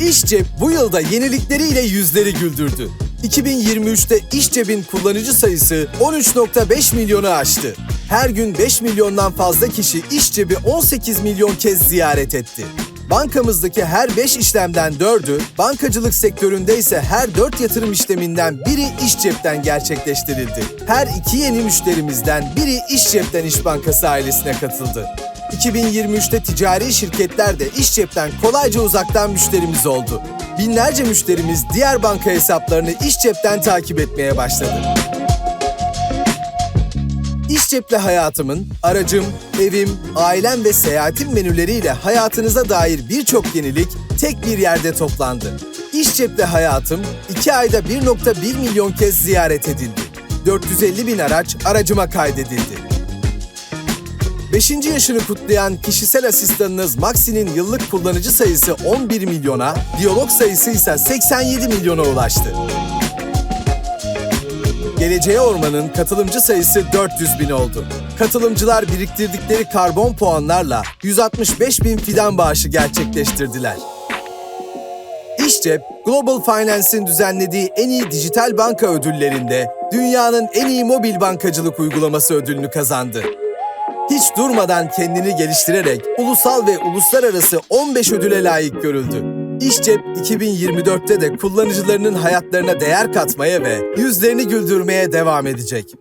İşcep bu yılda yenilikleriyle yüzleri güldürdü. 2023'te İşcep'in kullanıcı sayısı 13.5 milyonu aştı. Her gün 5 milyondan fazla kişi İşcep'i 18 milyon kez ziyaret etti. Bankamızdaki her 5 işlemden 4'ü, bankacılık sektöründe ise her 4 yatırım işleminden biri İşcep'ten gerçekleştirildi. Her iki yeni müşterimizden biri İşcep'ten İş Bankası ailesine katıldı. 2023'te ticari şirketler de iş cepten kolayca uzaktan müşterimiz oldu. Binlerce müşterimiz diğer banka hesaplarını iş cepten takip etmeye başladı. İş cepli hayatımın, aracım, evim, ailem ve seyahatim menüleriyle hayatınıza dair birçok yenilik tek bir yerde toplandı. İş cepli hayatım 2 ayda 1.1 milyon kez ziyaret edildi. 450 bin araç aracıma kaydedildi. 5. yaşını kutlayan kişisel asistanınız Maxi'nin yıllık kullanıcı sayısı 11 milyona, diyalog sayısı ise 87 milyona ulaştı. Geleceğe Orman'ın katılımcı sayısı 400 bin oldu. Katılımcılar biriktirdikleri karbon puanlarla 165 bin fidan bağışı gerçekleştirdiler. İşcep, Global Finance'in düzenlediği en iyi dijital banka ödüllerinde dünyanın en iyi mobil bankacılık uygulaması ödülünü kazandı. Hiç durmadan kendini geliştirerek ulusal ve uluslararası 15 ödüle layık görüldü. İşcep 2024'te de kullanıcılarının hayatlarına değer katmaya ve yüzlerini güldürmeye devam edecek.